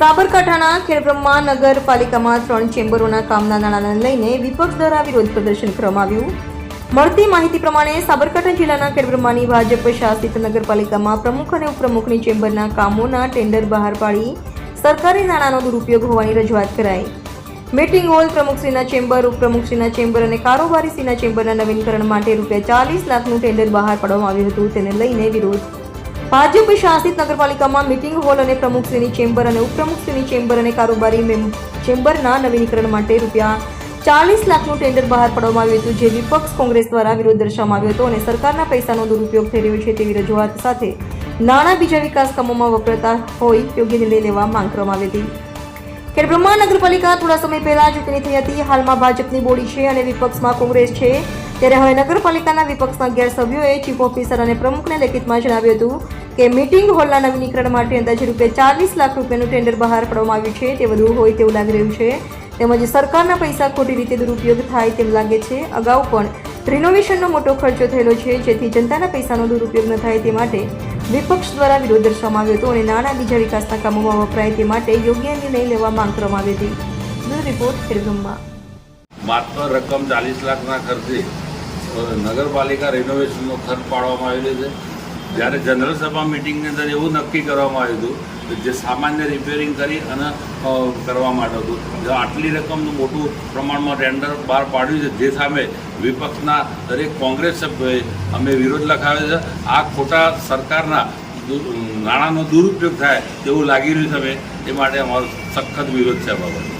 સાબરકાંઠાના ખેડબ્રહ્મા નગરપાલિકામાં ત્રણ ચેમ્બરોના કામના નાણાંને લઈને વિપક્ષ દ્વારા વિરોધ પ્રદર્શન કરવામાં આવ્યું. મળતી માહિતી પ્રમાણે સાબરકાંઠા જિલ્લાના ખેડબ્રહ્માની ભાજપ શાસિત નગરપાલિકામાં પ્રમુખ અને ઉપપ્રમુખની ચેમ્બરના કામોના ટેન્ડર બહાર પાડી સરકારી નાણાંનો દુરુપયોગ હોવાની રજૂઆત કરાઈ. મીટિંગ હોલ પ્રમુખશ્રીના ચેમ્બર, ઉપપ્રમુખશ્રીના ચેમ્બર અને કારોબારીશ્રીના ચેમ્બરના નવીનીકરણ માટે રૂપિયા ચાલીસ લાખનું ટેન્ડર બહાર પાડવામાં આવ્યું હતું. તેને લઈને વિરોધ ભાજપ શાસિત નગરપાલિકામાં મિટિંગ હોલ અને પ્રમુખશ્રીની ચેમ્બર અને ઉપપ્રમુખશ્રીની ચેમ્બર અને કારોબારી ચેમ્બરના નવીનીકરણ માટે રૂપિયા ચાલીસ લાખનું ટેન્ડર બહાર પાડવામાં આવ્યું હતું, જે વિપક્ષ કોંગ્રેસ દ્વારા વિરોધ દર્શાવવામાં આવ્યો હતો અને સરકારના પૈસાનો દુરુપયોગ થઈ રહ્યો છે તેવી રજૂઆત સાથે નાણાં બીજા વિકાસ કામોમાં વપરાતા હોય યોગ્ય નિર્ણય લેવા માંગ કરવામાં આવી હતી. ખેડબ્રહ્મા નગરપાલિકા થોડા સમય પહેલા ચૂંટણી થઈ હતી. હાલમાં ભાજપની બોડી છે અને વિપક્ષમાં કોંગ્રેસ છે. ત્યારે હવે નગરપાલિકાના વિપક્ષના અગિયાર સભ્યોએ ચીફ ઓફિસર અને પ્રમુખને લેખિતમાં જણાવ્યું હતું કે મીટિંગ હોલના નવીનીકરણ માટે અંદાજે રૂપિયા ચાલીસ લાખ રૂપિયાનું ટેન્ડર બહાર પાડવામાં આવ્યું છે. તે વધુ હોય તેવું લાગી રહ્યું છે. તેમજ સરકારના પૈસા ખોટી રીતે દુરુપયોગ થાય તેમ લાગે છે. અગાઉ પણ રિનોવેશનનો મોટો ખર્ચો થયેલો છે, જેથી જનતાના પૈસાનો દુરુપયોગ ન થાય તે માટે વિપક્ષ દ્વારા વિરોધ દર્શાવવામાં આવ્યો હતો અને નાણાં બીજા વિકાસના કામોમાં વપરાય તે માટે યોગ્ય નિર્ણય લેવા માંગ કરવામાં આવી હતી. રિપોર્ટ ખેડગમમાં માત્ર રકમ ચાલીસ લાખના ખર્ચે નગરપાલિકા રિનોવેશનનો ખર્ચ પાડવામાં આવેલો છે. જ્યારે જનરલ સભા મિટિંગની અંદર એવું નક્કી કરવામાં આવ્યું હતું કે જે સામાન્ય રિપેરિંગ કરી અને કરવા માટે હતું. જો આટલી રકમનું મોટું પ્રમાણમાં ટેન્ડર બહાર પાડ્યું છે, જે સામે વિપક્ષના દરેક કોંગ્રેસ સભ્યોએ અમે વિરોધ લખાવ્યો છે, આ ખોટા સરકારના નાણાંનો દુરુપયોગ થાય તેવું લાગી રહ્યું છે અમે એ માટે અમારો સખત વિરોધ છે બાબતે.